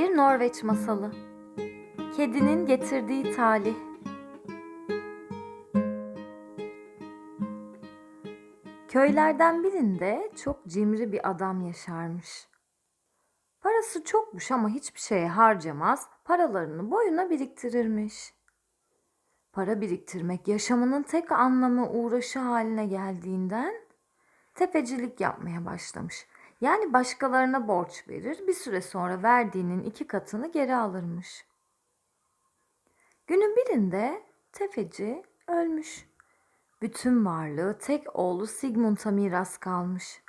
Bir Norveç masalı. Kedinin getirdiği talih. Köylerden birinde çok cimri bir adam yaşarmış. Parası çokmuş ama hiçbir şeye harcamaz, paralarını boyuna biriktirirmiş. Para biriktirmek yaşamının tek anlamı uğraşı haline geldiğinden tefecilik yapmaya başlamış. Yani başkalarına borç verir, bir süre sonra verdiğinin iki katını geri alırmış. Günün birinde tefeci ölmüş. Bütün varlığı tek oğlu Sigmund'a miras kalmış.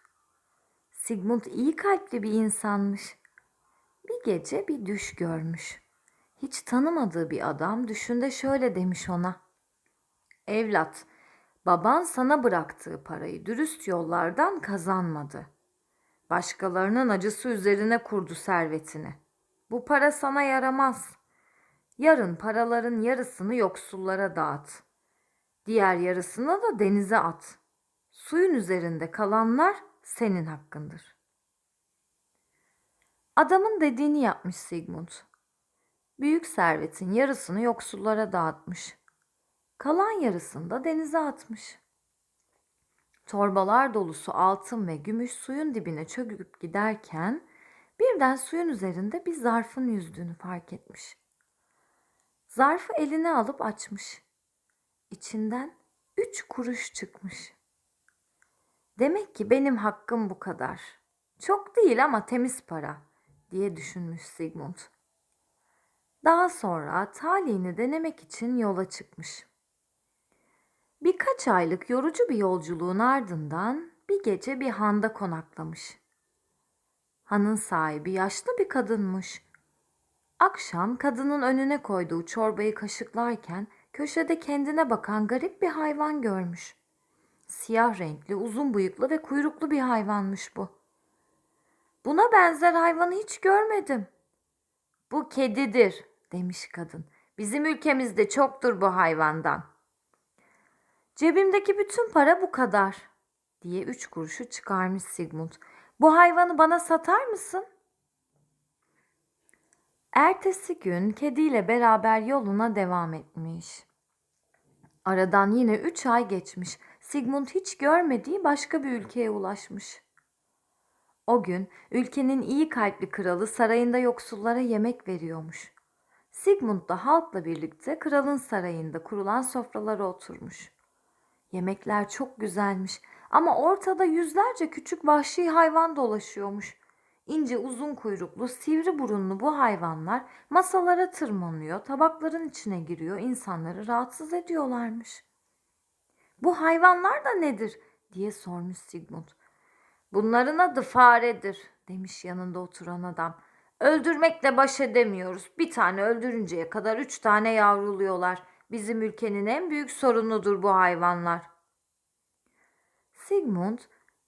Sigmund iyi kalpli bir insanmış. Bir gece bir düş görmüş. Hiç tanımadığı bir adam düşünde şöyle demiş ona. Evlat, baban sana bıraktığı parayı dürüst yollardan kazanmadı. Başkalarının acısı üzerine kurdu servetini. Bu para sana yaramaz. Yarın paraların yarısını yoksullara dağıt. Diğer yarısını da denize at. Suyun üzerinde kalanlar senin hakkındır. Adamın dediğini yapmış Sigmund. Büyük servetin yarısını yoksullara dağıtmış. Kalan yarısını da denize atmış. Torbalar dolusu altın ve gümüş suyun dibine çöküp giderken birden suyun üzerinde bir zarfın yüzdüğünü fark etmiş. Zarfı eline alıp açmış. İçinden üç kuruş çıkmış. Demek ki benim hakkım bu kadar. Çok değil ama temiz para diye düşünmüş Sigmund. Daha sonra talihini denemek için yola çıkmış. Birkaç aylık yorucu bir yolculuğun ardından bir gece bir handa konaklamış. Hanın sahibi yaşlı bir kadınmış. Akşam kadının önüne koyduğu çorbayı kaşıklarken köşede kendine bakan garip bir hayvan görmüş. Siyah renkli, uzun bıyıklı ve kuyruklu bir hayvanmış bu. Buna benzer hayvanı hiç görmedim. Bu kedidir demiş kadın. Bizim ülkemizde çoktur bu hayvandan. Cebimdeki bütün para bu kadar diye üç kuruşu çıkarmış Sigmund. Bu hayvanı bana satar mısın? Ertesi gün kediyle beraber yoluna devam etmiş. Aradan yine üç ay geçmiş. Sigmund hiç görmediği başka bir ülkeye ulaşmış. O gün ülkenin iyi kalpli kralı sarayında yoksullara yemek veriyormuş. Sigmund da halkla birlikte kralın sarayında kurulan sofralara oturmuş. Yemekler çok güzelmiş ama ortada yüzlerce küçük vahşi hayvan dolaşıyormuş. İnce uzun kuyruklu, sivri burunlu bu hayvanlar masalara tırmanıyor, tabakların içine giriyor, insanları rahatsız ediyorlarmış. Bu hayvanlar da nedir diye sormuş Sigmund. Bunların adı faredir demiş yanında oturan adam. Öldürmekle baş edemiyoruz. Bir tane öldürünceye kadar üç tane yavruluyorlar. Bizim ülkenin en büyük sorunudur bu hayvanlar. Sigmund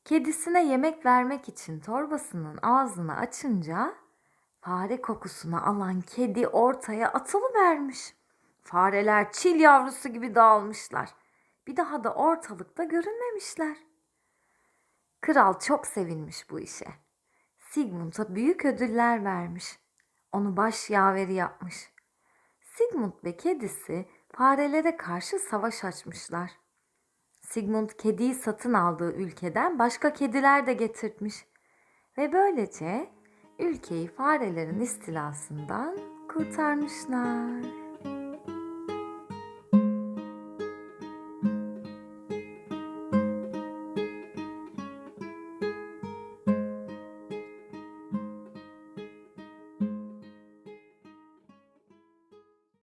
kedisine yemek vermek için torbasının ağzını açınca fare kokusunu alan kedi ortaya atılıvermiş. Fareler çil yavrusu gibi dağılmışlar. Bir daha da ortalıkta görünmemişler. Kral çok sevinmiş bu işe. Sigmund'a büyük ödüller vermiş. Onu baş yaveri yapmış. Sigmund ve kedisi farelere karşı savaş açmışlar. Sigmund kediyi satın aldığı ülkeden başka kediler de getirtmiş. Ve böylece ülkeyi farelerin istilasından kurtarmışlar.